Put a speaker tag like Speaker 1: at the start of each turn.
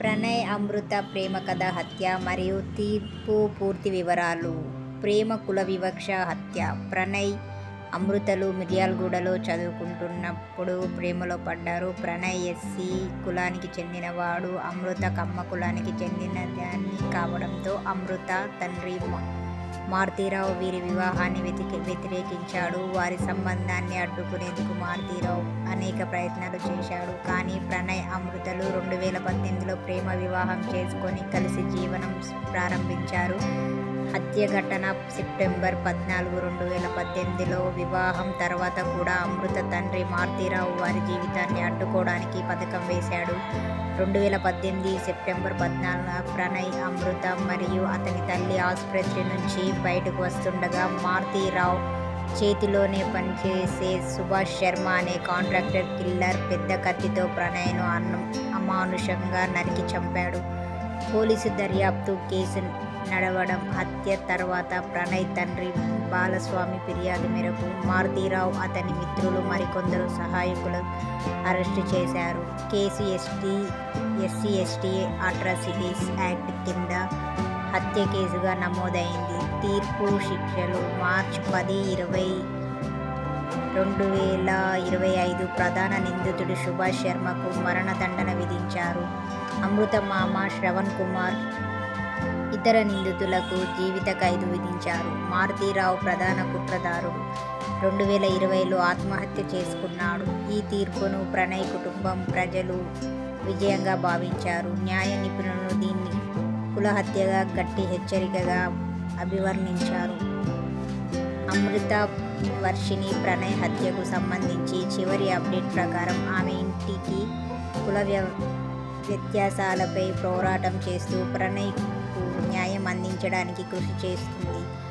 Speaker 1: ప్రణయ్ అమృత ప్రేమ కథ హత్య మరియు తీర్పు పూర్తి వివరాలు. ప్రేమ కుల వివక్ష హత్య. ప్రణయ్ అమృతలు మిర్యాలగూడలో చదువుకుంటున్నప్పుడు ప్రేమలో పడ్డారు. ప్రణయ్ ఎస్సీ కులానికి చెందినవాడు. అమృత కమ్మ కులానికి చెందినదాన్ని కావడంతో అమృత తండ్రి మారుతీరావు వీరి వివాహాన్ని వెతికి వ్యతిరేకించాడు. వారి సంబంధాన్ని అడ్డుకునేందుకు మారుతీరావు అనేక ప్రయత్నాలు చేశాడు. కానీ ప్రణయ్ అమృతలు రెండు వేల పద్దెనిమిదిలో ప్రేమ వివాహం చేసుకొని కలిసి జీవనం ప్రారంభించారు. హత్య ఘటన సెప్టెంబర్ పద్నాలుగు రెండు వేల పద్దెనిమిదిలో వివాహం తర్వాత కూడా అమృత తండ్రి మారుతీరావు వారి జీవితాన్ని అడ్డుకోవడానికి పథకం వేశాడు. రెండు వేల పద్దెనిమిది సెప్టెంబర్ పద్నాలుగున ప్రణయ్ అమృత మరియు అతని తల్లి ఆసుపత్రి నుంచి బయటకు వస్తుండగా మారుతీరావు చేతిలోనే పనిచేసే సుభాష్ శర్మ అనే కాంట్రాక్టర్ కిల్లర్ పెద్ద కత్తితో ప్రణయ్ను అన్నం అమానుషంగా నరికి చంపాడు. పోలీసు దర్యాప్తు కేసు నడవడం హత్య తర్వాత ప్రణయ్ తండ్రి బాలస్వామి ఫిర్యాదు మేరకు మారుతీరావు అతని మిత్రులు మరికొందరు సహాయకులు అరెస్టు చేశారు. Case ST SC ST atrocities act కింద హత్య కేసుగా నమోదైంది. తీర్పు శిక్షలు మార్చ్ పది ఇరవై రెండు వేల ఇరవై ఐదు ప్రధాన నిందితుడు సుభాష్ శర్మకు మరణదండన విధించారు. అమృత మామ శ్రవణ్ కుమార్ ఇతర నిందితులకు జీవిత ఖైదు విధించారు. మారుతీరావు ప్రధాన కుట్రదారుడు. రెండు వేల ఇరవైలో ఆత్మహత్య చేసుకున్నాడు. ఈ తీర్పును ప్రణయ్ కుటుంబం ప్రజలు విజయంగా భావించారు. న్యాయ నిపుణులు దీన్ని కులహత్యగా గట్టి హెచ్చరికగా అభివర్ణించారు. అమృత వర్షిణి ప్రణయ్ హత్యకు సంబంధించి చివరి అప్డేట్ ప్రకారం ఆమె ఇంటికి కుల వ్య- వ్యత్యాసాలపై పోరాటం చేస్తూ ప్రణయ్కు న్యాయం అందించడానికి కృషి చేస్తుంది.